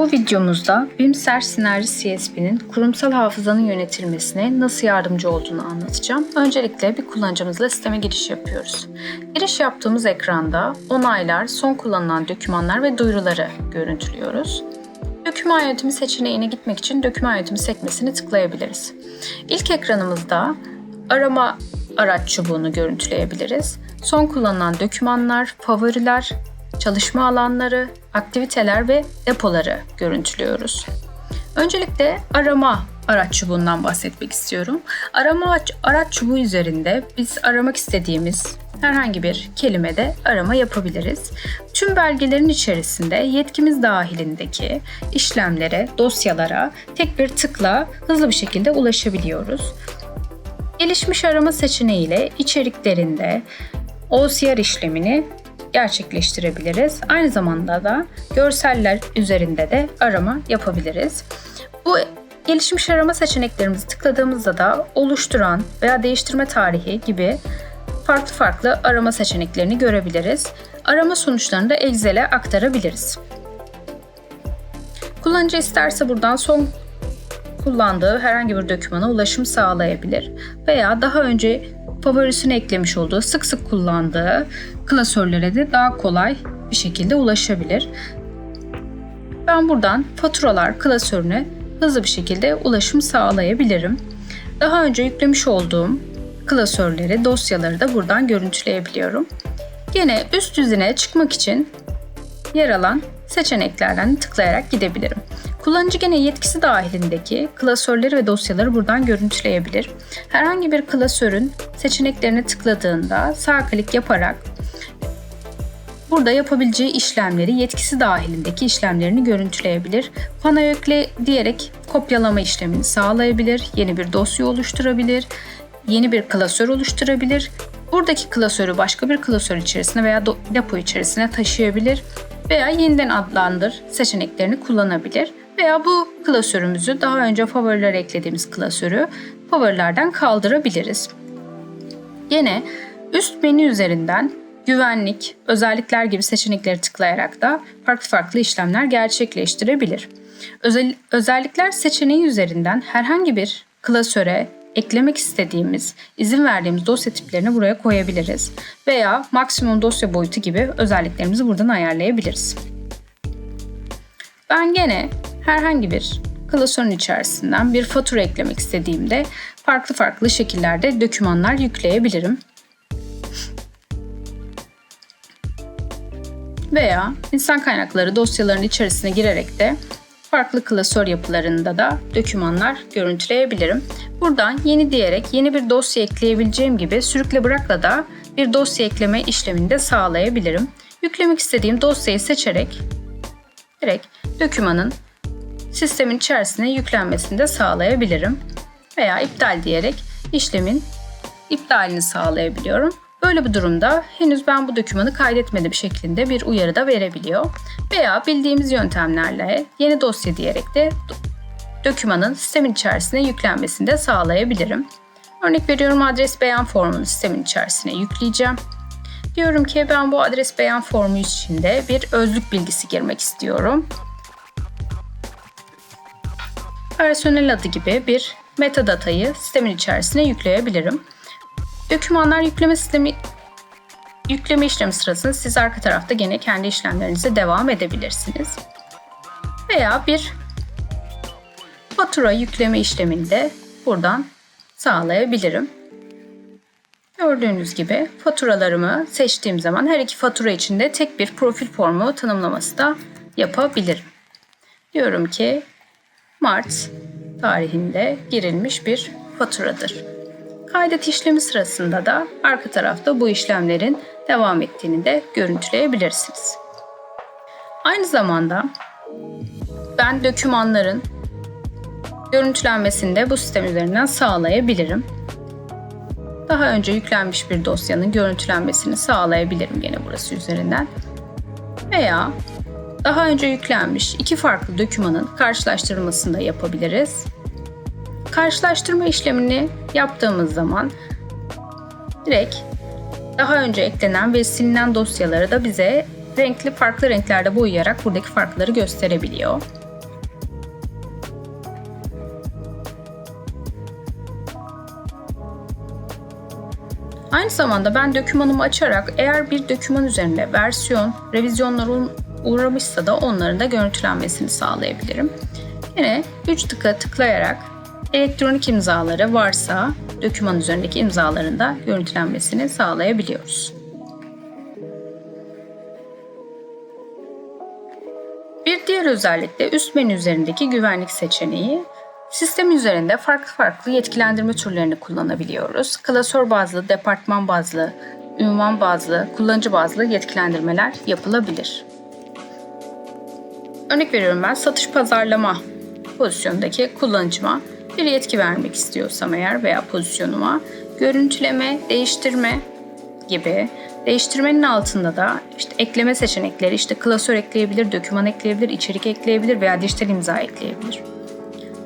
Bu videomuzda BIMSER Sinerji CSP'nin kurumsal hafızanın yönetilmesine nasıl yardımcı olduğunu anlatacağım. Öncelikle bir kullanıcımızla sisteme giriş yapıyoruz. Giriş yaptığımız ekranda onaylar, son kullanılan dokümanlar ve duyuruları görüntülüyoruz. Doküman yönetimi seçeneğine gitmek için doküman yönetimi sekmesini tıklayabiliriz. İlk ekranımızda arama araç çubuğunu görüntüleyebiliriz. Son kullanılan dokümanlar, favoriler, çalışma alanları, aktiviteler ve depoları görüntülüyoruz. Öncelikle arama araç çubuğundan bahsetmek istiyorum. Arama araç çubuğu üzerinde biz aramak istediğimiz herhangi bir kelimede arama yapabiliriz. Tüm belgelerin içerisinde yetkimiz dahilindeki işlemlere, dosyalara tek bir tıkla hızlı bir şekilde ulaşabiliyoruz. Gelişmiş arama seçeneğiyle içeriklerinde OCR işlemini gerçekleştirebiliriz. Aynı zamanda da görseller üzerinde de arama yapabiliriz. Bu gelişmiş arama seçeneklerimizi tıkladığımızda da oluşturan veya değiştirme tarihi gibi farklı farklı arama seçeneklerini görebiliriz. Arama sonuçlarını da Excel'e aktarabiliriz. Kullanıcı isterse buradan son kullandığı herhangi bir dokümana ulaşım sağlayabilir veya daha önce favorisine eklemiş olduğu, sık sık kullandığı klasörlere de daha kolay bir şekilde ulaşabilir. Ben buradan faturalar klasörüne hızlı bir şekilde ulaşım sağlayabilirim. Daha önce yüklemiş olduğum klasörleri, dosyaları da buradan görüntüleyebiliyorum. Yine üst düzine çıkmak için yer alan seçeneklerden tıklayarak gidebilirim. Kullanıcı gene yetkisi dahilindeki klasörleri ve dosyaları buradan görüntüleyebilir. Herhangi bir klasörün seçeneklerine tıkladığında sağ klik yaparak burada yapabileceği işlemleri yetkisi dahilindeki işlemlerini görüntüleyebilir. Pana yükle diyerek kopyalama işlemini sağlayabilir, yeni bir dosya oluşturabilir, yeni bir klasör oluşturabilir. Buradaki klasörü başka bir klasör içerisine veya depo içerisine taşıyabilir veya yeniden adlandır seçeneklerini kullanabilir veya bu klasörümüzü daha önce favoriler eklediğimiz klasörü favorilerden kaldırabiliriz. Yine üst menü üzerinden güvenlik, özellikler gibi seçenekleri tıklayarak da farklı farklı işlemler gerçekleştirebilir. Özel, özellikler seçeneği üzerinden herhangi bir klasöre eklemek istediğimiz, izin verdiğimiz dosya tiplerini buraya koyabiliriz veya maksimum dosya boyutu gibi özelliklerimizi buradan ayarlayabiliriz. Ben gene herhangi bir klasörün içerisinden bir fatura eklemek istediğimde farklı farklı şekillerde dokümanlar yükleyebilirim. Veya insan kaynakları dosyaların içerisine girerek de farklı klasör yapılarında da dokümanlar görüntüleyebilirim. Buradan yeni diyerek yeni bir dosya ekleyebileceğim gibi sürükle bırakla da bir dosya ekleme işlemini de sağlayabilirim. Yüklemek istediğim dosyayı seçerek direkt dokümanın sistemin içerisine yüklenmesini de sağlayabilirim. Veya iptal diyerek işlemin iptalini sağlayabiliyorum. Böyle bir durumda henüz ben bu dokümanı kaydetmedim şeklinde bir uyarı da verebiliyor. Veya bildiğimiz yöntemlerle yeni dosya diyerek de dokümanın sistemin içerisine yüklenmesini de sağlayabilirim. Örnek veriyorum adres beyan formunu sistemin içerisine yükleyeceğim. Diyorum ki ben bu adres beyan formu içinde bir özlük bilgisi girmek istiyorum. Personel adı gibi bir metadatayı sistemin içerisine yükleyebilirim. Dokümanlar yükleme sistemi yükleme işlemi sırasında siz arka tarafta gene kendi işlemlerinize devam edebilirsiniz. Veya bir fatura yükleme işlemini de buradan sağlayabilirim. Gördüğünüz gibi faturalarımı seçtiğim zaman her iki fatura içinde tek bir profil formu tanımlaması da yapabilirim. Diyorum ki Mart tarihinde girilmiş bir faturadır. Kaydet işlemi sırasında da arka tarafta bu işlemlerin devam ettiğini de görüntüleyebilirsiniz. Aynı zamanda ben dokümanların görüntülenmesini de bu sistem üzerinden sağlayabilirim. Daha önce yüklenmiş bir dosyanın görüntülenmesini sağlayabilirim yine burası üzerinden. Veya daha önce yüklenmiş iki farklı dokümanın karşılaştırılmasını da yapabiliriz. Karşılaştırma işlemini yaptığımız zaman direkt daha önce eklenen ve silinen dosyaları da bize renkli farklı renklerde boyayarak buradaki farkları gösterebiliyor. Aynı zamanda ben dökümanımı açarak eğer bir döküman üzerinde versiyon, revizyonlara uğramışsa da onların da görüntülenmesini sağlayabilirim. Yine 3 tıka tıklayarak elektronik imzaları varsa doküman üzerindeki imzaların da görüntülenmesini sağlayabiliyoruz. Bir diğer özellik de üst menü üzerindeki güvenlik seçeneği. Sistem üzerinde farklı farklı yetkilendirme türlerini kullanabiliyoruz. Klasör bazlı, departman bazlı, ünvan bazlı, kullanıcı bazlı yetkilendirmeler yapılabilir. Örnek veriyorum ben satış pazarlama pozisyondaki kullanıcıma bir yetki vermek istiyorsam eğer veya pozisyonuma görüntüleme, değiştirme gibi değiştirmenin altında da işte ekleme seçenekleri işte klasör ekleyebilir, doküman ekleyebilir, içerik ekleyebilir veya dijital imza ekleyebilir.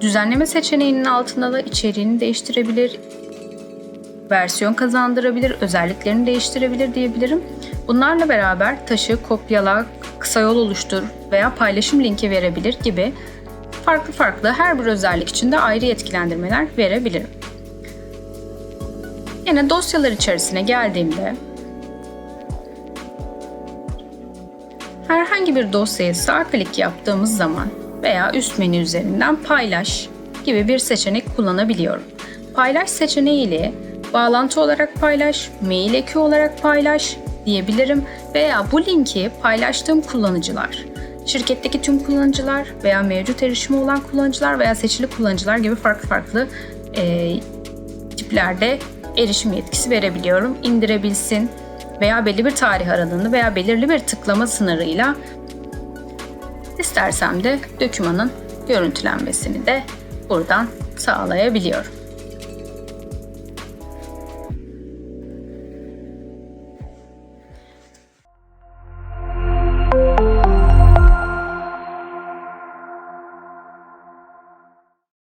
Düzenleme seçeneğinin altında da içeriğini değiştirebilir, versiyon kazandırabilir, özelliklerini değiştirebilir diyebilirim. Bunlarla beraber taşı, kopyala, kısa yol oluştur veya paylaşım linki verebilir gibi farklı farklı her bir özellik için de ayrı yetkilendirmeler verebilirim. Yine dosyalar içerisine geldiğimde herhangi bir dosyayı sağ klik yaptığımız zaman veya üst menü üzerinden paylaş gibi bir seçenek kullanabiliyorum. Paylaş seçeneği ile bağlantı olarak paylaş, mail eki olarak paylaş diyebilirim veya bu linki paylaştığım kullanıcılar, şirketteki tüm kullanıcılar veya mevcut erişimi olan kullanıcılar veya seçili kullanıcılar gibi farklı farklı e, tiplerde erişim yetkisi verebiliyorum. İndirebilsin veya belli bir tarih aralığını veya belirli bir tıklama sınırıyla istersem de dokümanın görüntülenmesini de buradan sağlayabiliyorum.